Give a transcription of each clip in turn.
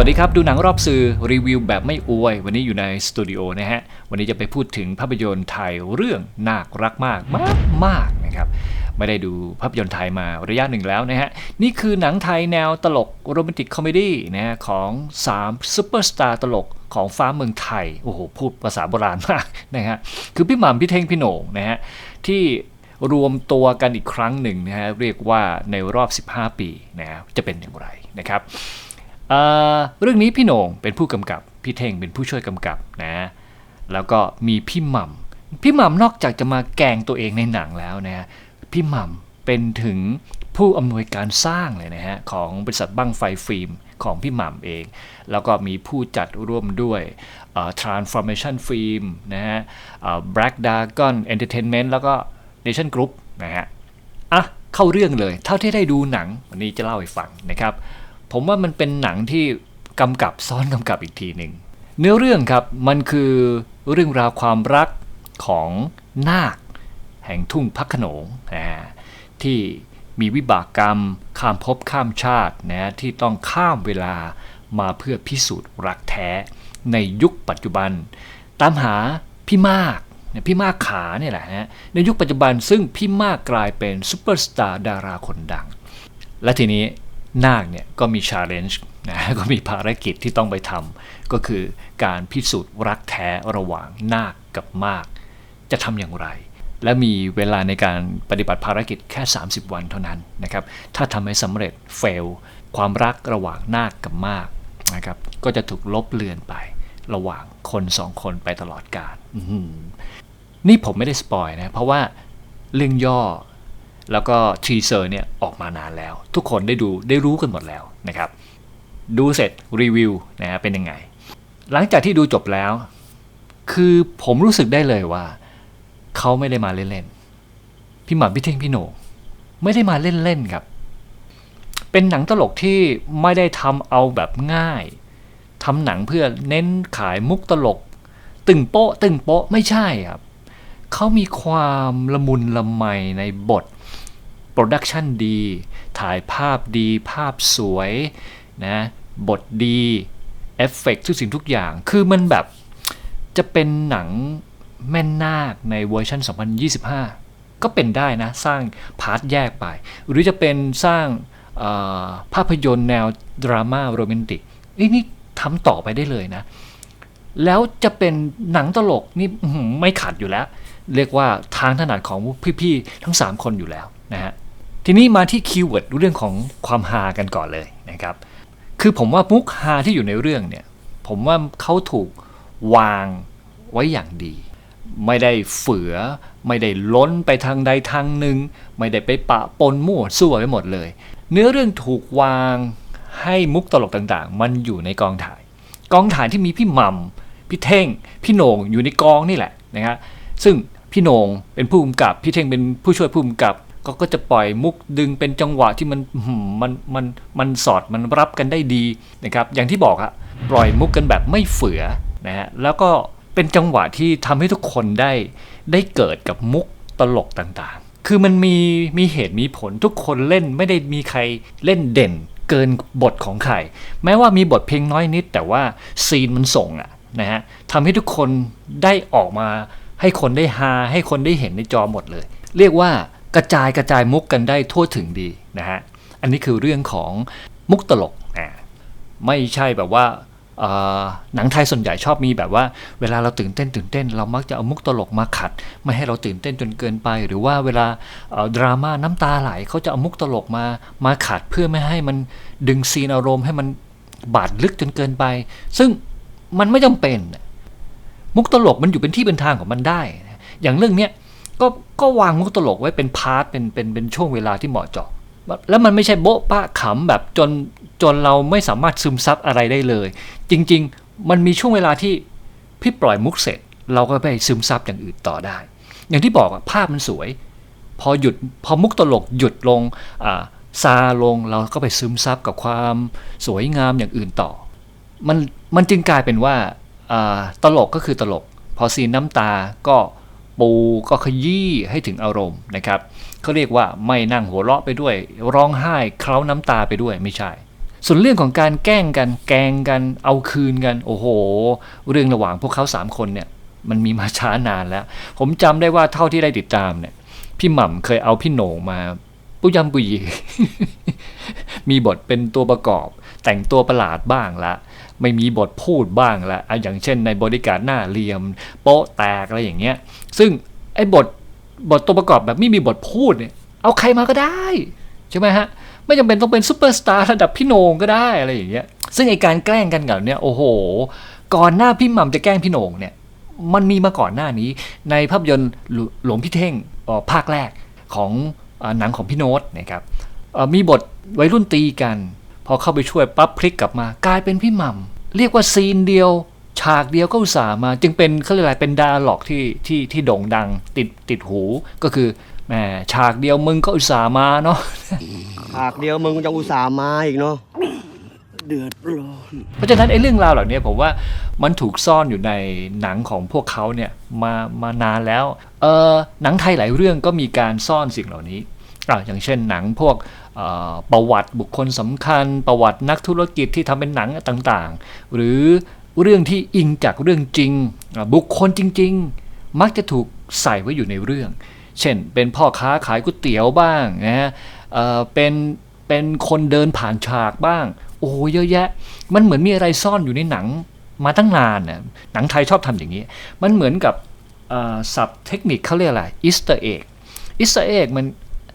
วัสดีครับ ดูหนังรอบสื่อรีวิวแบบไม่อวย วันนี้อยู่ในสตูดิโอนะฮะ วันนี้จะไปพูดถึงภาพยนตร์ไทยเรื่องนาครักมากมากมากนะครับ ไม่ได้ดูภาพยนตร์ไทยมาระยะหนึ่งแล้วนะฮะ นี่คือหนังไทยแนวตลกโรแมนติกคอมเมดี้นะฮะของ3ซุปเปอร์สตาร์ตลกของฟ้าเมืองไทย โอ้โห พูดภาษาโบราณมากนะฮะ คือพี่หม่ำพี่เท่งพี่โหน่งนะฮะที่รวมตัวกันอีกครั้งหนึ่งนะฮะเรียกว่าในรอบ 15 ปีนะฮะจะเป็นอย่างไรนะครับ เเรื่องนี้พี่โหน่งเป็นผู้กำกับ พี่เท่งเป็นผู้ช่วยกำกับนะ แล้วก็มีพี่หม่ำพี่หม่ำนอกจากจะมาแกงตัวเองในหนังแล้วนะพี่หม่ำเป็นถึงผู้อำนวยการสร้างเลยนะฮะของบริษัทบั้งไฟฟิล์มของพี่หม่ำเอง แล้วก็มีผู้จัดร่วมด้วย Transformation Film นะฮะ Black Dragon Entertainment แล้วก็ Nation Group นะฮะอะเข้าเรื่องเลย เท่าที่ได้ดูหนัง วันนี้จะเล่าให้ฟังนะครับ ผมว่ามันเป็นหนังที่กำกับซ้อนกำกับอีกทีหนึ่งเนื้อเรื่องครับมันคือเรื่องราวความรักของนาค แห่งทุ่งพักโขนงนะที่มีวิบากกรรมข้ามภพข้ามชาตินะที่ต้องข้ามเวลามาเพื่อพิสูจน์รักแท้ในยุคปัจจุบัน ตามหาพี่มากพี่มากขาเนี่ยแหละนะในยุคปัจจุบันซึ่งพี่มากกลายเป็นซูเปอร์สตาร์ดาราคนดัง และทีนี้ นาคเนี่ยก็มีชาเลนจ์นะก็มีภารกิจที่ต้องไปทำก็คือการพิสูจน์รักแท้ระหว่างนาคกับมาก จะทำอย่างไร และมีเวลาในการปฏิบัติภารกิจแค่ 30 วันเท่านั้นนะครับถ้าทำให้สำเร็จเฟลความรักระหว่างนาคกับมากนะครับก็จะถูกลบเลือนไประหว่างคนสองคนไปตลอดกาลนี่ผมไม่ได้สปอยนะเพราะว่าเรื่องย่อ แล้วก็ทีเซอร์เนี่ยออกมานานแล้ว ทุกคนได้ดูได้รู้กันหมดแล้วนะครับดูเสร็จรีวิวนะฮะเป็นยังไง หลังจากที่ดูจบแล้ว คือผมรู้สึกได้เลยว่า เขาไม่ได้มาเล่นๆพี่หม่ำพี่เท่งพี่โหนงไม่ได้มาเล่นๆครับ เป็นหนังตลกที่ไม่ได้ทำเอาแบบง่ายทำหนังเพื่อเน้นขายมุกตลก ตึงโป๊ะตึงโป๊ะไม่ใช่ครับ เขามีความละมุนละไมในบท โปรดักชันดี ถ่ายภาพดี ภาพสวยนะบทดีเอฟเฟกต์ทุกสิ่งทุกอย่าง คือมันแบบจะเป็นหนังแม่นนาคในเวอร์ชัน 2025 ก็เป็นได้นะ สร้างพาร์ทแยกไป หรือจะเป็นสร้างภาพยนตร์แนวดราม่าโรแมนติกนี่ทำต่อไปได้เลยนะ แล้วจะเป็นหนังตลกนี่ไม่ขัดอยู่แล้ว เรียกว่าทางถนัดของพี่ๆทั้ง 3 คนอยู่แล้วนะฮะทีนี้มาที่คีย์เวิร์ดเรื่องของความฮากันก่อนเลยนะครับ คือผมว่ามุกฮาที่อยู่ในเรื่องเนี่ย ผมว่าเขาถูกวางไว้อย่างดี ไม่ได้เฝือ ไม่ได้ล้นไปทางใดทางหนึ่ง ไม่ได้ไปปะปนมั่วซั่วไปหมดเลย เนื้อเรื่องถูกวางให้มุกตลกต่างๆ มันอยู่ในกองถ่าย กองถ่ายที่มีพี่หม่ำพี่เท่ง พี่โหน่งอยู่ในกองนี่แหละนะฮะซึ่ง พี่โหนงเป็นผู้กำกับ พี่เท่งเป็นผู้ช่วยผู้กำกับ ก็ก็จะปล่อยมุกดึงเป็นจังหวะที่มันมันมันมันสอดมันรับกันได้ดีนะครับ อย่างที่บอกอะปล่อยมุกกันแบบไม่เฝือนะฮะแล้วก็เป็นจังหวะที่ทำให้ทุกคนได้ได้เกิดกับมุกตลกต่างๆ คือมันมีมีเหตุมีผลทุกคนเล่นไม่ได้มีใครเล่นเด่นเกินบทของใครแม้ว่ามีบทเพียงน้อยนิด แต่ว่าซีนมันส่งอะนะฮะทำให้ทุกคนได้ออกมา ให้คนได้ฮาให้คนได้เห็นในจอหมดเลย เรียกว่ากระจายกระจายมุกกันได้ทั่วถึงดีนะฮะอันนี้คือเรื่องของมุกตลกอ่าไม่ใช่แบบว่าหนังไทยส่วนใหญ่ชอบมีแบบว่า เวลาเราตื่นเต้นตื่นเต้น เรามักจะเอามุกตลกมาขัด ไม่ให้เราตื่นเต้นจนเกินไป หรือว่าเวลาดราม่าน้ำตาไหลเขาจะเอามุกตลกมามาขัดเพื่อไม่ให้มันดึงซีนอารมณ์ให้มันบาดลึกจนเกินไป ซึ่งมันไม่จำเป็น มุกตลกมันอยู่เป็นที่เป็นทางของมันได้ อย่างเรื่องเนี้ยก็ก็วางมุกตลกไว้เป็นพาร์ทเป็นเป็นเป็นช่วงเวลาที่เหมาะเจาะแล้วมันไม่ใช่โบ๊ะปะขำแบบจนจนเราไม่สามารถซึมซับอะไรได้เลย จริง ๆ มันมีช่วงเวลาที่พี่ปล่อยมุกเสร็จ เราก็ไปซึมซับอย่างอื่นต่อได้ อย่างที่บอกภาพมันสวย พอหยุดพอมุกตลกหยุดลงซาลงเราก็ไปซึมซับกับความสวยงามอย่างอื่นต่อ มันมันจึงกลายเป็นว่า ตลกก็คือตลก พอซีนน้ำตาก็ปูก็ขยี้ให้ถึงอารมณ์นะครับเขาเรียกว่าไม่นั่งหัวเราะไปด้วย ร้องไห้เคล้าน้ำตาไปด้วยไม่ใช่ ส่วนเรื่องของการแกล้งกัน แกล้งกันเอาคืนกัน โอ้โห เรื่องระหว่างพวกเขาสามคนเนี่ยมันมีมาช้านานแล้ว ผมจำได้ว่าเท่าที่ได้ติดตามเนี่ย พี่หม่ำเคยเอาพี่โหน่งมาปุยยำปุยยีมีบทเป็นตัวประกอบ แต่งตัวประหลาดบ้างละ ไม่มีบทพูดบ้างละอย่างเช่นในบริการหน้าเหลี่ยม โป๊ะแตกอะไรอย่างเงี้ย ซึ่งไอ้บทบทตัวประกอบแบบไม่มีบทพูดเนี่ย เอาใครมาก็ได้ ใช่ไหมฮะ ไม่จำเป็นต้องเป็นซูเปอร์สตาร์ระดับพี่โหนงก็ได้อะไรอย่างเงี้ย ซึ่งไอการแกล้งกันแบบเนี้ยโอ้โห ก่อนหน้าพี่หม่ำจะแกล้งพี่โหนงเนี่ย มันมีมาก่อนหน้านี้ ในภาพยนตร์หลวงพี่เท่งภาคแรกของหนังของพี่โน้ตนะครับมีบทวัยรุ่นตีกัน พอเข้าไปช่วยปั๊บพลิกกลับมา กลายเป็นพี่หม่ำเรียกว่าซีนเดียว ฉากเดียวก็อุตส่าห์มา จึงเป็นเขาเรียกอะไรเป็นดาล็อกที่ที่ที่โด่งดังติดติดหูก็คือแหมฉากเดียวมึงก็อุตส่าห์มาเนาะหากเดียวมึงจะอุตส่าห์มาอีกเนาะเดือดร้อนเพราะฉะนั้นไอ้เรื่องราวเหล่านี้ผมว่ามันถูกซ่อนอยู่ในหนังของพวกเขาเนี่ยมามานานแล้วเออหนังไทยหลายเรื่องก็มีการซ่อนสิ่งเหล่านี้ ออย่างเช่นหนังพวกประวัติบุคคลสำคัญ ประวัตินักธุรกิจที่ทำเป็นหนังต่างๆ หรือเรื่องที่อิงจากเรื่องจริง บุคคลจริง ๆ มักจะถูกใส่ไว้อยู่ในเรื่อง เช่น เป็นพ่อค้าขายก๋วยเตี๋ยวบ้างนะฮะเป็นเป็นคนเดินผ่านฉากบ้าง โอ้เยอะแยะ มันเหมือนมีอะไรซ่อนอยู่ในหนังมาตั้งนานน่ะหนังไทยชอบทำอย่างนี้ มันเหมือนกับศัพท์เทคนิคเขาเรียกอะไรอีสต์เอกอีสต์เอกมัน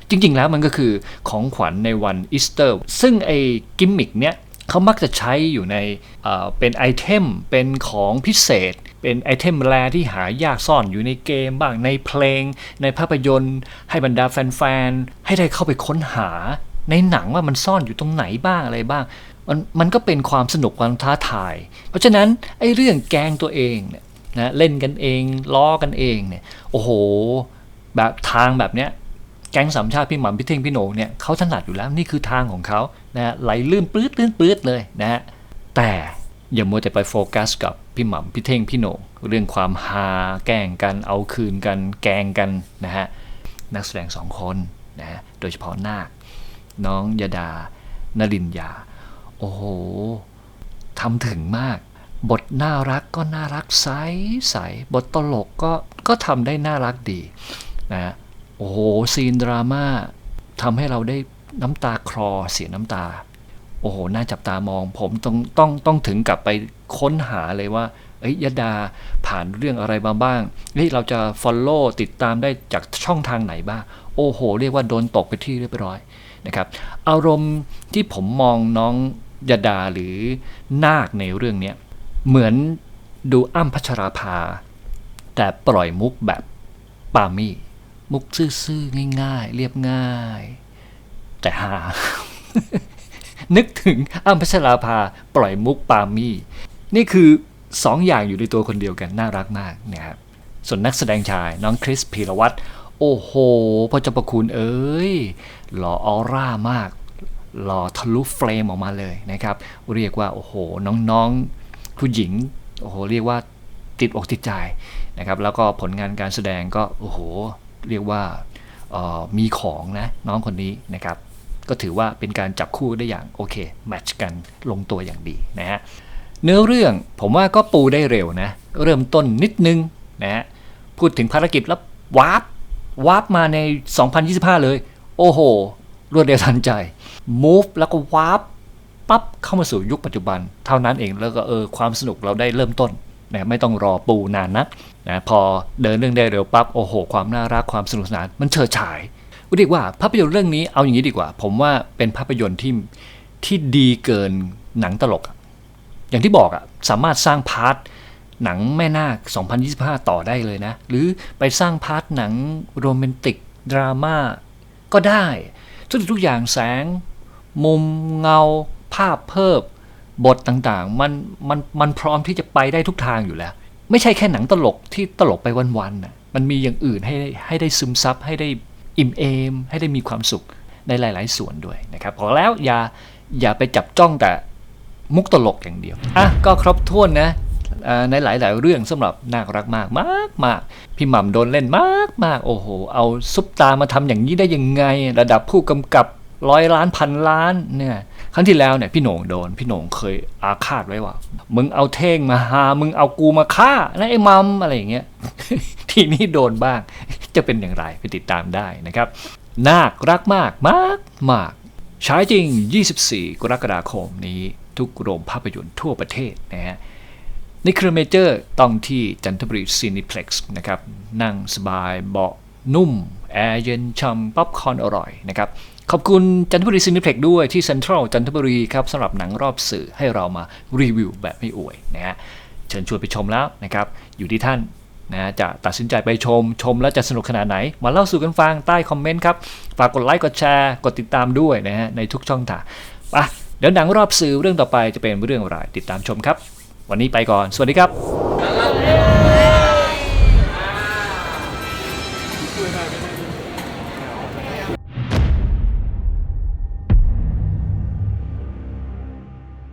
จริง ๆ แล้วมันก็คือของขวัญในวันอีสเตอร์ ซึ่งไอ้กิมมิกเนี้ยเขามักจะใช้อยู่ในเป็นไอเทมเป็นของพิเศษ เป็นไอเทมแรที่หายากซ่อนอยู่ในเกมบ้างในเพลง ในภาพยนตร์ ให้บรรดาแฟน ๆ ให้ได้เข้าไปค้นหา ในหนังว่ามันซ่อนอยู่ตรงไหนบ้างอะไรบ้างมันมันก็เป็นความสนุกความท้าทาย เพราะฉะนั้นไอ้เรื่องแกงตัวเองเนี่ยนะเล่นกันเองล้อกันเองเนี่ยโอ้โห แบบทางแบบเนี้ย แก๊งสามชาติพี่หม่ำพี่เท่งพี่โหนงเนี่ยเขาถนัดอยู่แล้วนี่คือทางของเขานะฮะไหลลื่นปลื้ดลื่นปลื้ดเลยนะฮะแต่อย่ามัวแต่ไปโฟกัสกับพี่หม่ำพี่เท่งพี่โหนงเรื่องความฮาแกล้งกันเอาคืนกัน แกล้งกันนะฮะนักแสดงสองคนนะฮะโดยเฉพาะนาค น้องยดานลินยา โอ้โหทำถึงมาก บทน่ารักก็น่ารักใสใสบทตลกก็ก็ทำได้น่ารักดีนะ โอ้โหซีนดราม่าทำให้เราได้น้ำตาคลอเสียน้ำตา โอ้โห น่าจับตามอง ผมต้องต้องต้องถึงกลับไปค้นหาเลยว่า เอ้ยยดาผ่านเรื่องอะไรมาบ้างเฮ้ยเราจะ follow ติดตามได้จากช่องทางไหนบ้าง โอ้โห เรียกว่าโดนตกไปที่เรียบร้อยนะครับ อารมณ์ที่ผมมองน้องยดาหรือนาคในเรื่องนี้เหมือนดูอ้ำพัชราภา แต่ปล่อยมุกแบบปามี่ มุกซื่อๆง่ายๆ เรียบง่าย แต่หา นึกถึงอ้ำพัชราภาปล่อยมุกปามี่ นี่คือสองอย่างอยู่ในตัวคนเดียวกัน น่ารักมากนะครับส่วนนักแสดงชายน้องคริสพีรวัตรโอ้โหพระเจ้าประคุณเอ้ย หล่อออร่ามาก หล่อทะลุเฟรมออกมาเลยนะครับ เรียกว่า โอ้โห น้องๆ ผู้หญิง โอ้โห เรียกว่าติดอกติดใจนะครับ แล้วก็ผลงานการแสดงก็ โอ้โห เรียกว่ามีของนะน้องคนนี้นะครับ ก็ถือว่าเป็นการจับคู่ได้อย่างโอเคแมทช์กันลงตัวอย่างดีนะฮะเนื้อเรื่องผมว่าก็ปูได้เร็วนะ เริ่มต้นนิดนึงนะฮะพูดถึงภารกิจแล้ววาร์ปวาร์ปมาใน 2025 เลย โอ้โห รวดเร็วทันใจ move แล้วก็วาร์ปปั๊บเข้ามาสู่ยุคปัจจุบัน เท่านั้นเองแล้วก็เออความสนุกเราได้เริ่มต้นนะไม่ต้องรอปูนานนัก นะพอเดินเรื่องได้เร็วปั๊บโอ้โห ความน่ารักความสนุกสนานมันเฉิดฉายเรียกว่าภาพยนตร์เรื่องนี้เอาอย่างนี้ดีกว่า ผมว่าเป็นภาพยนตร์ที่ที่ดีเกินหนังตลก อย่างที่บอกอะสามารถสร้างพาร์ทหนังแม่นาค 2025 ต่อได้เลยนะ หรือไปสร้างพาร์ทหนังโรแมนติก ดราม่า ก็ได้ทุกทุกอย่างแสง มุมเงา ภาพเพิ่มบทต่างๆ มันมันมันพร้อมที่จะไปได้ทุกทางอยู่แล้ว ไม่ใช่แค่หนังตลกที่ตลกไปวันๆน่ะมันมีอย่างอื่นให้ให้ได้ซึมซับให้ได้อิ่มเอม ให้ได้มีความสุขในหลาย ๆ ส่วนด้วยนะครับพอแล้วอย่าอย่าไปจับจ้องแต่มุกตลกอย่างเดียวอะก็ครบถ้วนนะในหลาย ๆ เรื่องสำหรับน่ารักมากมากมากพี่หม่ำโดนเล่นมากมากโอ้โห เอาซุปตามาทำอย่างนี้ได้ยังไง ระดับผู้กำกับร้อยล้านพันล้านเนี่ย ครั้งที่แล้วเนี่ยพี่โหน่งโดน พี่โหน่งเคยอาฆาตไว้ว่า มึงเอาเท่งมาหา มึงเอากูมาฆ่านะไอ้มัมอะไรอย่างเงี้ย ทีนี้โดนบ้าง จะเป็นอย่างไรไปติดตามได้นะครับ นาครักมากมากมากฉายจริง 24 กรกฎาคมนี้ทุกโรงภาพยนตร์ทั่วประเทศนะฮะในเครือเมเจอร์ต้องที่จันทบุรีซีนิเพล็กซ์นะครับ นั่งสบายเบาะนุ่ม แอร์เย็นช่ำป๊อปคอร์นอร่อยนะครับ ขอบคุณจันทบุรีซีนิเพล็กด้วยที่เซ็นทรัลจันทบุรีครับสำหรับหนังรอบสื่อให้เรามารีวิวแบบไม่อวยนะฮะเชิญชวนไปชมแล้วนะครับ อยู่ที่ท่านนะจะตัดสินใจไปชมชมแล้วจะสนุกขนาดไหน มาเล่าสู่กันฟังใต้คอมเมนต์ครับ ฝากกดไลค์กดแชร์กดติดตามด้วยนะฮะในทุกช่องทางไปะเดี๋ยวหนังรอบสื่อเรื่องต่อไปจะเป็นเรื่องอะไรติดตามชมครับ วันนี้ไปก่อน สวัสดีครับ